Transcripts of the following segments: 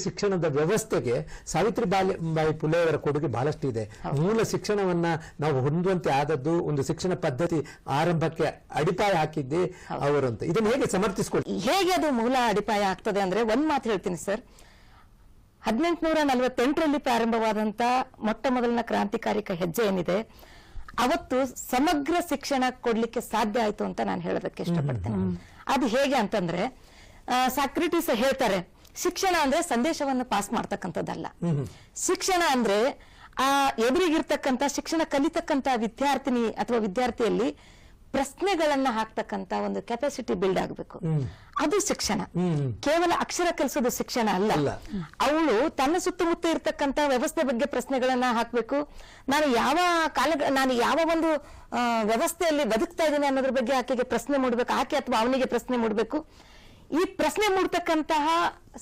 ಶಿಕ್ಷಣದ ವ್ಯವಸ್ಥೆಗೆ ಸಾವಿತ್ರಿ ಬಾಲಿ ಬಾಯಿ ಪುಲೆಯವರ ಕೊಡುಗೆ ಬಹಳಷ್ಟು ಇದೆ ಮೂಲ ಶಿಕ್ಷಣವನ್ನ ನಾವು ಹೊಂದುವಂತೆ ಆದದ್ದು ಒಂದು ಶಿಕ್ಷಣ ಪದ್ಧತಿ ಆರಂಭಕ್ಕೆ ಅಡಿಪಾಯ ಹಾಕಿದ್ದೆ ಅವರು ಅಂತ. ಇದನ್ನು ಹೇಗೆ ಸಮರ್ಥಿಸಿಕೊಳ್ಳಿ? ಹೇಗೆ ಅದು ಮೂಲ ಅಡಿಪಾಯ ಆಗ್ತದೆ ಅಂದ್ರೆ ಒಂದ್ ಮಾತು ಹೇಳ್ತೀನಿ ಸರ್. ಹದಿನೆಂಟುನೂರ ನಲವತ್ತೆಂಟರಲ್ಲಿ ಪ್ರಾರಂಭವಾದಂತ ಮೊಟ್ಟ ಮೊದಲಿನ ಕ್ರಾಂತಿಕಾರಿಕ ಹೆಜ್ಜೆ ಏನಿದೆ? ಅವತ್ತು ಸಮಗ್ರ ಶಿಕ್ಷಣ ಕೊಡ್ಲಿಕ್ಕೆ ಸಾಧ್ಯ ಆಯ್ತು ಅಂತ ನಾನು ಹೇಳೋದಕ್ಕೆ ಇಷ್ಟಪಡ್ತೇನೆ. ಅದು ಹೇಗೆ ಅಂತಂದ್ರೆ ಸಾಕ್ರೆಟಿಸ್ ಹೇಳ್ತಾರೆ ಶಿಕ್ಷಣ ಅಂದ್ರೆ ಸಂದೇಶವನ್ನು ಪಾಸ್ ಮಾಡ್ತಕ್ಕಂಥದ್ದಲ್ಲ. ಶಿಕ್ಷಣ ಅಂದ್ರೆ ಆ ಎದುರಿಗಿರ್ತಕ್ಕಂಥ ಶಿಕ್ಷಣ ಕಲಿತಕ್ಕಂತ ವಿದ್ಯಾರ್ಥಿನಿ ಅಥವಾ ವಿದ್ಯಾರ್ಥಿಯಲ್ಲಿ ಪ್ರಶ್ನೆಗಳನ್ನ ಹಾಕ್ತಕ್ಕಂತ ಒಂದು ಕೆಪಾಸಿಟಿ ಬಿಲ್ಡ್ ಆಗಬೇಕು. ಅದು ಶಿಕ್ಷಣ. ಕೇವಲ ಅಕ್ಷರ ಕಲಿಸೋದು ಶಿಕ್ಷಣ ಅಲ್ಲ. ಅಲ್ಲ. ಅವಳು ತನ್ನ ಸುತ್ತಮುತ್ತ ಇರ್ತಕ್ಕಂತ ವ್ಯವಸ್ಥೆ ಬಗ್ಗೆ ಪ್ರಶ್ನೆಗಳನ್ನ ಹಾಕ್ಬೇಕು. ನಾನು ಯಾವ ಕಾಲ ನಾನು ಯಾವ ಒಂದು ವ್ಯವಸ್ಥೆಯಲ್ಲಿ ಬದುಕ್ತಾ ಇದ್ದೀನಿ ಅನ್ನೋದ್ರ ಬಗ್ಗೆ ಆಕೆಗೆ ಪ್ರಶ್ನೆ ಮೂಡ್ಬೇಕು ಆಕೆ ಅಥವಾ ಅವನಿಗೆ ಪ್ರಶ್ನೆ ಮೂಡ್ಬೇಕು. ಈ ಪ್ರಶ್ನೆ ಮೂಡ್ತಕ್ಕಂತಹ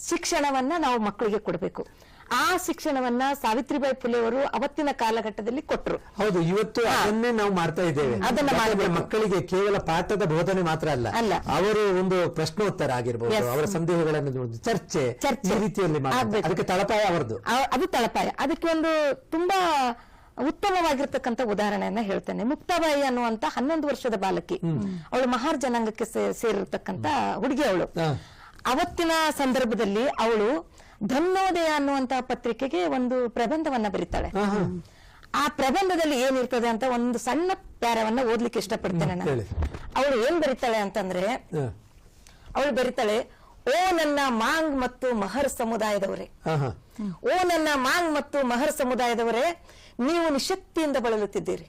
ಶಿಕ್ಷಣವನ್ನ ನಾವು ಮಕ್ಕಳಿಗೆ ಕೊಡಬೇಕು. ಆ ಶಿಕ್ಷಣವನ್ನ ಸಾವಿತ್ರಿಬಾಯಿ ಫುಲೆ ಅವರು ಅವತ್ತಿನ ಕಾಲಘಟ್ಟದಲ್ಲಿ ಕೊಟ್ಟರು ಹೌದು ಇವತ್ತು ಅದನ್ನೇ ನಾವು ಮಾಡ್ತಾ ಇದ್ದೇವೆ. ಅದನ್ನ ಮಕ್ಕಳಿಗೆ ಕೇವಲ ಪಾಠದ ಬೋಧನೆ ಮಾತ್ರ ಅಲ್ಲ. ಅಲ್ಲ. ಅವರು ಒಂದು ಪ್ರಶ್ನೋತ್ತರ ಆಗಿರ್ಬೋದು ಅವರ ಸಂದೇಹಗಳನ್ನು ಚರ್ಚೆ ಚರ್ಚೆ. ರೀತಿಯಲ್ಲಿ. ಅದಕ್ಕೆ ತಳಪಾಯ ಅವರದು ಅದು ತಳಪಾಯ. ಅದಕ್ಕೆ ಒಂದು ತುಂಬಾ ಉತ್ತಮವಾಗಿರ್ತಕ್ಕಂಥ ಉದಾಹರಣೆಯನ್ನ ಹೇಳ್ತೇನೆ. ಮುಕ್ತಾಬಾಯಿ ಅನ್ನುವಂತ ಹನ್ನೊಂದು ವರ್ಷದ ಬಾಲಕಿ. ಅವಳು ಮಹಾರ್ ಜನಾಂಗಕ್ಕೆ ಸೇ- ಸೇರಿರ್ತಕ್ಕಂಥ ಹುಡುಗಿ ಅವಳು. ಅವತ್ತಿನ ಸಂದರ್ಭದಲ್ಲಿ ಅವಳು ಧನ್ಯೋದಯ ಅನ್ನುವಂತಹ ಪತ್ರಿಕೆಗೆ ಒಂದು ಪ್ರಬಂಧವನ್ನ ಬರೀತಾಳೆ. ಆ ಪ್ರಬಂಧದಲ್ಲಿ ಏನಿರ್ತದೆ ಅಂತ ಒಂದು ಸಣ್ಣ ಪ್ಯಾರವನ್ನ ಓದ್ಲಿಕ್ಕೆ ಇಷ್ಟಪಡ್ತೇನೆ ನಾನು. ಅವಳು ಏನ್ ಬರೀತಾಳೆ ಅಂತಂದ್ರೆ. ಅವಳು ಬರೀತಾಳೆ ಓ ನನ್ನ ಮಾಂಗ್ ಮತ್ತು ಮಹರ್ ಸಮುದಾಯದವರೇ. ಓ ನನ್ನ ಮಾಂಗ್ ಮತ್ತು ಮಹರ್ ಸಮುದಾಯದವರೇ ನೀವು ನಿಶಕ್ತಿಯಿಂದ ಬಳಲುತ್ತಿದ್ದೀರಿ.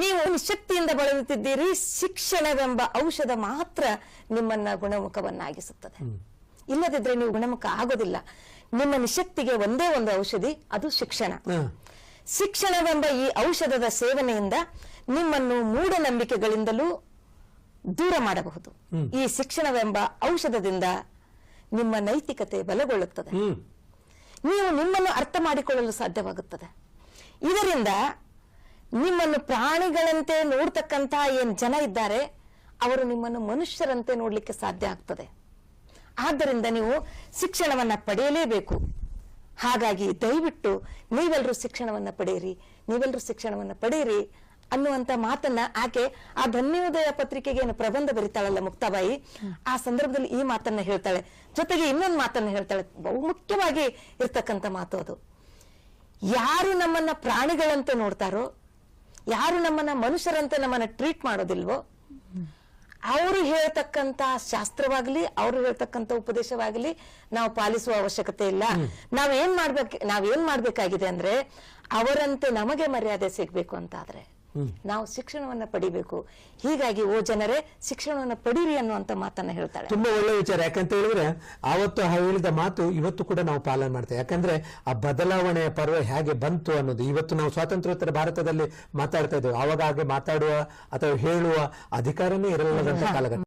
ನೀವು ನಿಶಕ್ತಿಯಿಂದ ಬಳಲುತ್ತಿದ್ದೀರಿ ಶಿಕ್ಷಣವೆಂಬ ಔಷಧ ಮಾತ್ರ ನಿಮ್ಮನ್ನ ಗುಣಮುಖವನ್ನಾಗಿಸುತ್ತದೆ. ಇಲ್ಲದಿದ್ರೆ ನೀವು ಗುಣಮುಖ ಆಗೋದಿಲ್ಲ. ನಿಮ್ಮ ನಿಶಕ್ತಿಗೆ ಒಂದೇ ಒಂದು ಔಷಧಿ ಅದು ಶಿಕ್ಷಣ. ಶಿಕ್ಷಣವೆಂಬ ಈ ಔಷಧದ ಸೇವನೆಯಿಂದ ನಿಮ್ಮನ್ನು ಮೂಢನಂಬಿಕೆಗಳಿಂದಲೂ ದೂರ ಮಾಡಬಹುದು. ಈ ಶಿಕ್ಷಣವೆಂಬ ಔಷಧದಿಂದ ನಿಮ್ಮ ನೈತಿಕತೆ ಬಲಗೊಳ್ಳುತ್ತದೆ. ನೀವು ನಿಮ್ಮನ್ನು ಅರ್ಥ ಮಾಡಿಕೊಳ್ಳಲು ಸಾಧ್ಯವಾಗುತ್ತದೆ. ಇದರಿಂದ ನಿಮ್ಮನ್ನು ಪ್ರಾಣಿಗಳಂತೆ ನೋಡ್ತಕ್ಕಂತ ಏನ್ ಜನ ಇದ್ದಾರೆ ಅವರು ನಿಮ್ಮನ್ನು ಮನುಷ್ಯರಂತೆ ನೋಡ್ಲಿಕ್ಕೆ ಸಾಧ್ಯ ಆಗ್ತದೆ. ಆದ್ದರಿಂದ ನೀವು ಶಿಕ್ಷಣವನ್ನ ಪಡೆಯಲೇಬೇಕು. ಹಾಗಾಗಿ ದಯವಿಟ್ಟು ನೀವೆಲ್ಲರೂ ಶಿಕ್ಷಣವನ್ನ ಪಡೆಯಿರಿ ನೀವೆಲ್ಲರೂ ಶಿಕ್ಷಣವನ್ನ ಪಡೆಯಿರಿ. ಅನ್ನುವಂತ ಮಾತನ್ನ ಆಕೆ ಆ ಧನ್ಯೋದಯ ಪತ್ರಿಕೆಗೆ ಏನು ಪ್ರಬಂಧ ಬರೀತಾಳಲ್ಲ ಮುಕ್ತಾಬಾಯಿ? ಆ ಸಂದರ್ಭದಲ್ಲಿ ಈ ಮಾತನ್ನ ಹೇಳ್ತಾಳೆ. ಜೊತೆಗೆ ಇನ್ನೊಂದು ಮಾತನ್ನ ಹೇಳ್ತಾಳೆ. ಬಹು ಮುಖ್ಯವಾಗಿ ಇರ್ತಕ್ಕಂಥ ಮಾತು ಅದು. ಯಾರು ನಮ್ಮನ್ನ ಪ್ರಾಣಿಗಳಂತೆ ನೋಡ್ತಾರೋ ಯಾರು ನಮ್ಮನ್ನ ಮನುಷ್ಯರಂತೆ ನಮ್ಮನ್ನ ಟ್ರೀಟ್ ಮಾಡೋದಿಲ್ವೋ ಅವರು ಹೇಳ್ತಕ್ಕಂತ ಶಾಸ್ತ್ರವಾಗ್ಲಿ ಅವರು ಹೇಳ್ತಕ್ಕಂತ ಉಪದೇಶವಾಗ್ಲಿ ನಾವು ಪಾಲಿಸುವ ಅವಶ್ಯಕತೆ ಇಲ್ಲ. ನಾವೇನ್ ಮಾಡ್ಬೇಕು ನಾವೇನ್ ಮಾಡ್ಬೇಕಾಗಿದೆ ಅಂದ್ರೆ ಅವರಂತೆ ನಮಗೆ ಮರ್ಯಾದೆ ಸಿಗ್ಬೇಕು ಅಂತಾದ್ರೆ ನಾವು ಶಿಕ್ಷಣವನ್ನ ಪಡಿಬೇಕು. ಹೀಗಾಗಿ ಓ ಜನರೇ ಶಿಕ್ಷಣವನ್ನ ಪಡೀರಿ ಅನ್ನುವಂತ ಮಾತನ್ನ ಹೇಳ್ತಾರೆ ತುಂಬಾ ಒಳ್ಳೆ ವಿಚಾರ. ಯಾಕಂತ ಹೇಳಿದ್ರೆ ಆವತ್ತು ಹೇಳಿದ ಮಾತು ಇವತ್ತು ಕೂಡ ನಾವು ಪಾಲನೆ ಮಾಡ್ತೇವೆ. ಯಾಕಂದ್ರೆ ಆ ಬದಲಾವಣೆಯ ಪರ್ವ ಹೇಗೆ ಬಂತು ಅನ್ನೋದು. ಇವತ್ತು ನಾವು ಸ್ವಾತಂತ್ರ್ಯೋತ್ತರ ಭಾರತದಲ್ಲಿ ಮಾತಾಡ್ತಾ ಇದ್ದೇವೆ. ಆವಾಗ ಹಾಗೆ ಮಾತಾಡುವ ಅಥವಾ ಹೇಳುವ ಅಧಿಕಾರನೇ ಇರಲಿಲ್ಲದಂತ ಕಾಲಘಟ್ಟ.